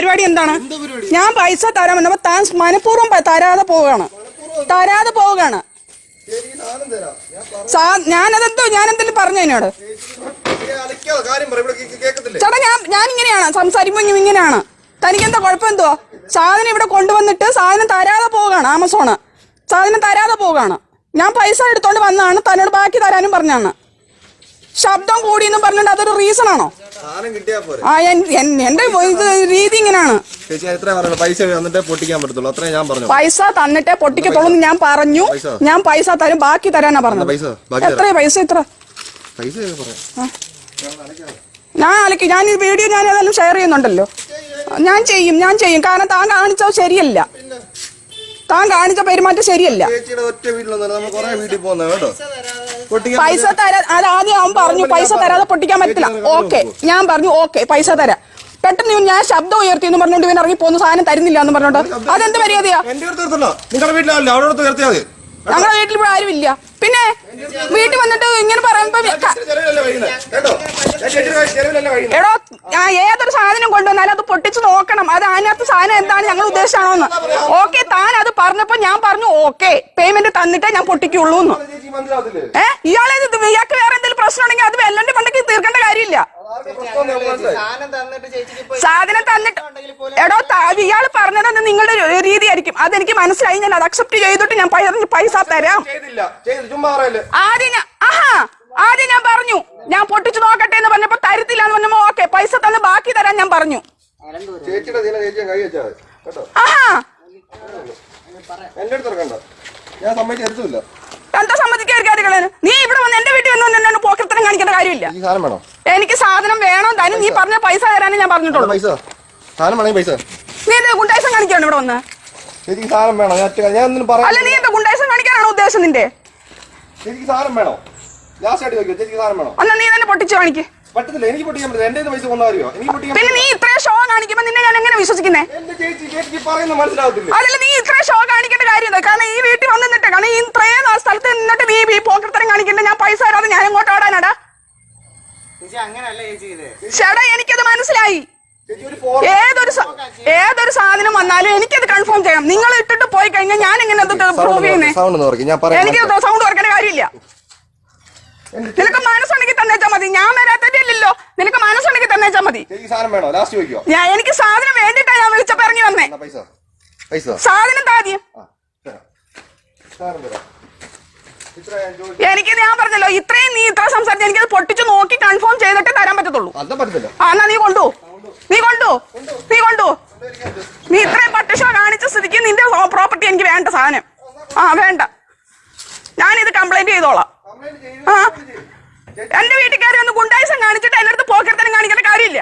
പരിപാടി എന്താണ്? ഞാൻ പൈസ തരാമെന്ന് അപ്പൊ താൻ മനഃപൂർവം തരാതെ പോവുകയാണ്. തരാതെ പോവുകയാണ്. സാ- ഞാനതെന്തോ ഞാനെന്തെങ്കിലും പറഞ്ഞു എന്നോട്? ചേട്ടാ ഞാൻ ഞാൻ ഇങ്ങനെയാണ് സംസാരിക്കുമ്പോൾ ഇങ്ങനെയാണ്. തനിക്ക് എന്താ കുഴപ്പം എന്തോ സാധനം ഇവിടെ കൊണ്ടുവന്നിട്ട് സാധനം തരാതെ പോവുകയാണ് ആമസോണ്. സാധനം തരാതെ പോവുകയാണ്. ഞാൻ പൈസ എടുത്തോണ്ട് വന്നതാണ്. തന്നോട് ബാക്കി തരാനും പറഞ്ഞാണ് ശബ്ദം കൂടിയെന്നും പറഞ്ഞിട്ട് അതൊരു റീസൺ ആണോ? ആ എന്റെ ഇത് രീതി ഇങ്ങനെയാണ് എത്ര പൈസ തന്നിട്ടേ പൊട്ടിക്കത്തുള്ളൂ എന്ന് ഞാൻ പറഞ്ഞു. ഞാൻ പൈസ തരും. ബാക്കി തരാനാ പറഞ്ഞു എത്ര പൈസ? പറയാം ഞാൻ അലക്കി. ഞാൻ ഈ വീഡിയോ ഞാൻ ഏതായാലും ഷെയർ ചെയ്യുന്നുണ്ടല്ലോ. ഞാൻ ചെയ്യും ഞാൻ ചെയ്യും. കാരണം താൻ കാണിച്ചത് ശരിയല്ല. താൻ കാണിച്ച പെരുമാറ്റം ശരിയല്ല. ഒറ്റ നമ്മൾ വീട്ടിൽ പോകുന്നത് കേട്ടോ. പൈസ തരാ അത് ആദ്യം അവൻ പറഞ്ഞു പൈസ തരാതെ പൊട്ടിക്കാൻ പറ്റില്ല. ഓക്കെ. ഞാൻ പറഞ്ഞു ഓക്കെ പൈസ തരാം. പെട്ടെന്ന് ഞാൻ ശബ്ദം ഉയർത്തി എന്ന് പറഞ്ഞോണ്ട് ഇവൻ ഇറങ്ങി പോകുന്ന. സാധനം തരുന്നില്ല എന്ന് പറഞ്ഞോണ്ട് അതെന്ത് മര്യാദയാ? നിങ്ങളുടെ വീട്ടിലല്ല അവിടെ അടുത്ത് നിർത്തിയാൽ മതി. ഞങ്ങളുടെ വീട്ടിൽ ഇവിടെ ആരുമില്ല പിന്നെ വീട്ടിൽ വന്നിട്ട് ഇങ്ങനെ പറയുമ്പോ എടോ ഞാൻ ഏതൊരു സാധനം കൊണ്ടുവന്നാലും അത് പൊട്ടിച്ചു നോക്കണം. അത് അതിനകത്ത് സാധനം എന്താണ് ഞങ്ങൾ ഉദ്ദേശിച്ചാണോന്ന്. ഓക്കെ താൻ അത് പറഞ്ഞപ്പോ ഞാൻ പറഞ്ഞു ഓക്കെ പേയ്മെന്റ് തന്നിട്ടേ ഞാൻ പൊട്ടിക്കുള്ളൂ എന്ന് ഏ? ഇയാളെ ഇയാൾക്ക് വേറെ എന്തെങ്കിലും പ്രശ്നം ഉണ്ടെങ്കിൽ അത് വെല്ലന്റെ പണ്ടേക്ക് തീർക്കേണ്ട കാര്യമില്ല. സാധനം തന്നിട്ട് എടോ ഇയാൾ പറഞ്ഞതെന്ന് നിങ്ങളുടെ രീതി രീതിയായിരിക്കും. അതെനിക്ക് മനസ്സിലായി. ഞാൻ അത് അക്സെപ്റ്റ് ചെയ്തിട്ട് ഞാൻ പൈസ തരാം. ആദ്യം ആഹാ ആദ്യം ഞാൻ പറഞ്ഞു. ഞാൻ പൊട്ടിച്ചു നോക്കട്ടെ എന്ന് പറഞ്ഞപ്പോ തരത്തില്ല എന്ന് പറഞ്ഞപ്പോ ഓക്കെ പൈസ തന്ന് ബാക്കി തരാൻ ഞാൻ പറഞ്ഞു. ചേച്ചിയുടെ ദിനം ചേച്ചി കൈ വെച്ചാൽ മതി. കേട്ടോ? ആഹാ. എന്റെ അടുത്ത് ഇറക്കണ്ട. ഞാൻ സമ്മതിച്ച് തരത്തില്ല എന്താ സമ്മതിക്കാതിരിക്കാതിരിക്കളെ നീ ഇവിടെ വന്ന് എന്റെ വീട്ടിൽ വന്ന് എന്നോട് പോക്കത്തരം കാണിക്കേണ്ട കാര്യമില്ല. ഈ സാധനം വേണോ? എനിക്ക് സാധനം വേണം. തരും നീ പറഞ്ഞ പൈസ തരാനേ ഞാൻ പറഞ്ഞിട്ടുള്ളൂ. പൈസ? സാധനം വേണമെങ്കിൽ പൈസ. നീ എന്താ ഗുണ്ടായസം കാണിക്കാണ് ഇവിടെ വന്ന്? എനിക്ക് സാധനം വേണോ? ഞാൻ ഞാൻ ഒന്നും അല്ല നീ എന്താ ഗുണ്ടായസം കാണിക്കാനാണോ ഉദ്ദേശം നിന്റെ? എനിക്ക് സാധനം വേണോ? ലാസ്റ്റ് ആയിട്ട് ചോദിക്കോ ചേച്ചിക്ക് സാധനം വേണോ? എന്നാ നീ തന്നെ പൊട്ടിച്ചു കാണിക്ക്. പറ്റത്തില്ല. എനിക്ക് പൊട്ടിക്കാൻ പറ്റില്ല എന്റെ കയ്യിൽ പൈസ കൊണ്ടാ അറിയോ എനിക്ക് പൊട്ടിക്കാൻ പിന്നെ നീ ഇത്രയും ഷോ കാണിക്കുമ്പോ നിന്നെ ഞാൻ എങ്ങനെ വിശ്വസിക്കുന്നേ? എന്റെ ചേച്ചി ചേച്ചിക്ക് പറയുന്നത് മനസ്സിലാവത്തില്ല? അതിൽ നീ ഇത്രയും ഷോ കാണിക്കേണ്ട കാര്യം എന്താ? കാരണം ഈ വീട്ടിൽ വന്ന് നിന്നിട്ട് കാരണം ഈ ഇത്രയും ആ സ്ഥലത്ത് നിന്നിട്ട് നീ ഈ പോക്കത്തരം കാണിക്കണ്ട ഞാൻ പൈസ തരാതെ ഞാൻ എങ്ങോട്ട് ഓടാനാടാ? ചേച്ചി അങ്ങനല്ല ചേച്ചി ഇത്. ചേട്ടാ എനിക്കത് മനസ്സിലായി. ചേച്ചി ഒരു ഫോൺ ഏതൊരു സാധനം വന്നാലും എനിക്കത് കൺഫേം ചെയ്യണം. നിങ്ങൾ ഇട്ടിട്ട് പോയി കഴിഞ്ഞാൽ ഞാൻ എങ്ങനെ അത് പ്രൂവ് ചെയ്യുന്നേ? എനിക്ക് സൗണ്ട് കുറക്കേണ്ട കാര്യമില്ല. നിനക്ക് മനസ്സുണ്ടെങ്കിൽ തന്നേച്ചാ മതി. ഞാൻ വരാത്തല്ലോ നിനക്ക് മനസ്സുണ്ടെങ്കിൽ തന്നേച്ചാ മതി. ഞാൻ എനിക്ക് സാധനം വേണ്ടിട്ടാ ഞാൻ വിളിച്ചപ്പോ ഇറങ്ങി വന്നേ. സാധനം താദ്യം എനിക്ക് ഞാൻ പറഞ്ഞല്ലോ ഇത്രയും നീ ഇത്ര സംസാരിച്ച് എനിക്കത് പൊട്ടിച്ചു നോക്കി കൺഫേം ചെയ്തിട്ട് തരാൻ പറ്റത്തുള്ളൂ. ആ എന്നാ നീ കൊണ്ടു. നീ കൊണ്ടു. നീ കൊണ്ടു. നീ ഇത്രയും പട്ടിഷോ കാണിച്ച സ്ഥിതിക്ക് നിന്റെ പ്രോപ്പർട്ടി എനിക്ക് വേണ്ട സാധനം. ആ വേണ്ട. ഞാനിത് കംപ്ലൈന്റ് ചെയ്തോളാം. എന്റെ വീട്ടുകാരെ ഒന്ന് ഗുണ്ടായസം കാണിച്ചിട്ട് എന്റെ അടുത്ത് പോക്കരത്തനം കാണിക്കേണ്ട കാര്യമില്ല.